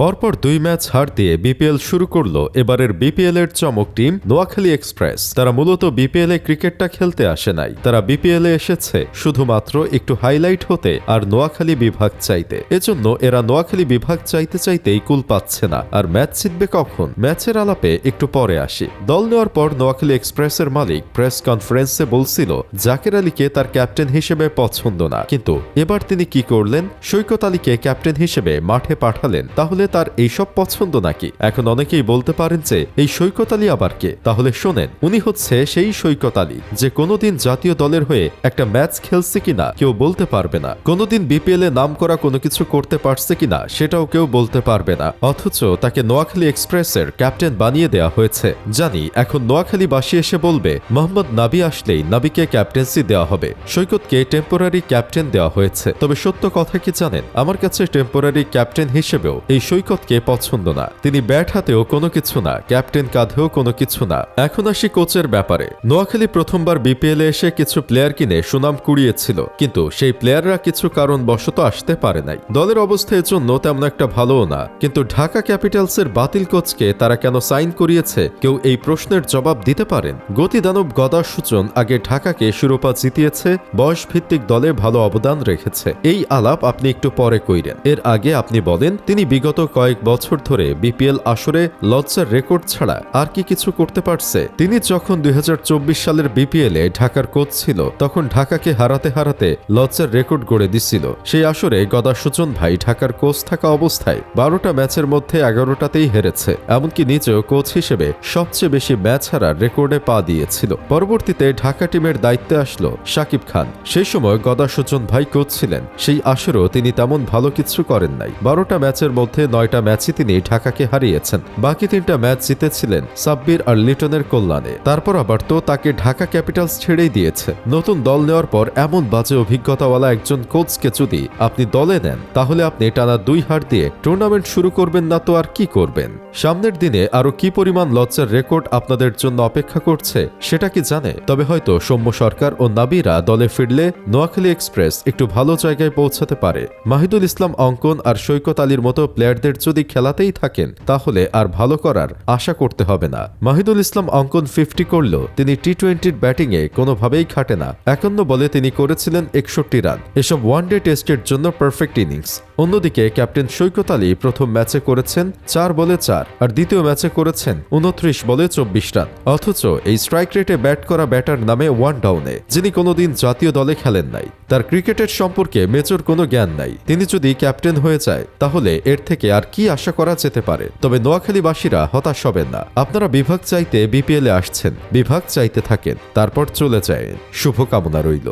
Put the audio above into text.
পরপর দুই ম্যাচ হার দিয়ে বিপিএল শুরু করল এবারের বিপিএল এর চমক টিম নোয়াখালী এক্সপ্রেস। তারা মূলত বিপিএল এ ক্রিকেটটা খেলতে আসে নাই। তারা বিপিএল এ এসেছে শুধুমাত্র একটু হাইলাইট হতে আর নোয়াখালী বিভাগ চাইতে। এজন্য এরা নোয়াখালী বিভাগ চাইতে চাইতেই কুল পাচ্ছে না। আর ম্যাচ জিতবে কখন? ম্যাচের আলাপে একটু পরে আসি। দল নেওয়ার পর নোয়াখালী এক্সপ্রেসের মালিক প্রেস কনফারেন্সে বলছিল, জাকের আলীকে তার ক্যাপ্টেন হিসেবে পছন্দ না। কিন্তু এবার তিনি কি করলেন? সৈকত আলীকে ক্যাপ্টেন হিসেবে মাঠে পাঠালেন। তাহলে তার এইসব পছন্দ নাকি? এখন অনেকেই বলতে পারেন যে, এই সৈকত আলী আবার কে? তাহলে শোনেন, উনি হচ্ছে সেই সৈকত আলী, যে কোনোদিন জাতীয় দলের হয়ে একটা ম্যাচ খেলছে কিনা কেউ বলতে পারবে না। কোনোদিন বিপিএল এ নাম করা কোনো কিছু করতে পারছে কিনা সেটাও কেউ বলতে পারবে না। অথচ তাকে নোয়াখালী এক্সপ্রেসের ক্যাপ্টেন বানিয়ে দেওয়া হয়েছে। জানি, এখন নোয়াখালীবাসী এসে বলবে, মোহাম্মদ নাবি আসলেই নাবিকে ক্যাপ্টেন্সি দেওয়া হবে। সৈকতকে টেম্পোরারি ক্যাপ্টেন দেওয়া হয়েছে। তবে সত্য কথা কি জানেন? আমার কাছে টেম্পোরারি ক্যাপ্টেন হিসেবেও এই সৈকতকে পছন্দ না। তিনি ব্যাট হাতেও কোনো কিছু না, ক্যাপ্টেন কাঁধেও কোনো কিছু না। এখন আসি কোচের ব্যাপারে। নোয়াখালী প্রথমবার বিপিএল এসে কিছু প্লেয়ার কিনে সুনাম কুড়িয়েছিল, কিন্তু সেই প্লেয়াররা কিছু কারণ বশত আসতে পারে নাই। দলের অবস্থা জন্য তেমন একটা ভালোও না, কিন্তু ঢাকা ক্যাপিটালসের বাতিল কোচকে তারা কেন সাইন করিয়েছে, কেউ এই প্রশ্নের জবাব দিতে পারেন? গতিদানব গদা সূচন আগে ঢাকাকে শিরোপা জিতিয়েছে বয়স ভিত্তিক দলে ভালো অবদান রেখেছে। এই আলাপ আপনি একটু পরে কইরেন। এর আগে আপনি বলেন, তিনি বিগত কয়েক বছর ধরে বিপিএল আসরে লজ্জার রেকর্ড ছাড়া আর কি কিছু করতে পারছে? তিনি যখন দুই সালের বিপিএল এ ঢাকার কোচ ছিল, তখন ঢাকাকে হারাতে হারাতে লজ্জার রেকর্ড গড়ে দিছিল। সেই আসরে গদা সুজন ভাই ঢাকার কোচ থাকা অবস্থায় বারোটা ম্যাচের মধ্যে এগারোটাতেই হেরেছে। এমনকি নিজেও কোচ হিসেবে সবচেয়ে বেশি ম্যাচ হারার রেকর্ডে পা দিয়েছিল। পরবর্তীতে ঢাকা টিমের দায়িত্বে আসলো সাকিব খান। সেই সময় গদা সুজন ভাই কোচ ছিলেন। সেই আসরেও তিনি তেমন ভালো কিছু করেন নাই। বারোটা ম্যাচের মধ্যে নয়টা ম্যাচে তিনি ঢাকাকে হারিয়েছেন। বাকি তিনটা ম্যাচ জিতেছিলেন সাব্বির আর লিটনের কল্যাণে। তারপর আবার তো তাকে ঢাকা ক্যাপিটালস ছেড়েই দিয়েছে। নতুন দল নেওয়ার পর এমন বাজে অভিজ্ঞতাওয়ালা একজন কোচকে যদি আপনি দলে নেন, তাহলে আপনি টানা দুই হার দিয়ে টুর্নামেন্ট শুরু করবেন না তো আর কি করবেন? সামনের দিনে আরও কি পরিমাণ লজ্জার রেকর্ড আপনাদের জন্য অপেক্ষা করছে, সেটা কি জানে? তবে হয়তো সৌম্য সরকার ও নাবিরা দলে ফিরলে নোয়াখালী এক্সপ্রেস একটু ভালো জায়গায় পৌঁছাতে পারে। মাহিদুল ইসলাম অঙ্কন আর সৈকত আলীর মতো প্লেয়ারদের যদি খেলাতেই থাকেন, তাহলে আর ভালো করার আশা করতে হবে না। মাহিদুল ইসলাম অঙ্কন ফিফটি করলেও তিনি টি টোয়েন্টির ব্যাটিংয়ে কোনোভাবেই খাটে না। একান্ন বলে তিনি করেছিলেন একষট্টি রান। এসব ওয়ানডে টেস্টের জন্য পারফেক্ট ইনিংস অন্যদিকে ক্যাপ্টেন সৈকত আলী প্রথম ম্যাচে করেছেন চার বলে চার, আর দ্বিতীয় ম্যাচে করেছেন উনত্রিশ বলে চব্বিশ রান। অথচ এই স্ট্রাইক রেটে ব্যাট করা ব্যাটার নামে ওয়ান ডাউনে যিনি কোনোদিন জাতীয় দলে খেলেন নাই। তার ক্রিকেটের সম্পর্কে মেজর কোনো জ্ঞান নাই। তিনি যদি ক্যাপ্টেন হয়ে যায়, তাহলে এর থেকে আর কি আশা করা যেতে পারে? তবে নোয়াখালীবাসীরা হতাশ হবেন না। আপনারা বিভাগ চাইতে বিপিএলে আসছেন, বিভাগ চাইতে থাকেন, তারপর চলে যায়। শুভকামনা রইল।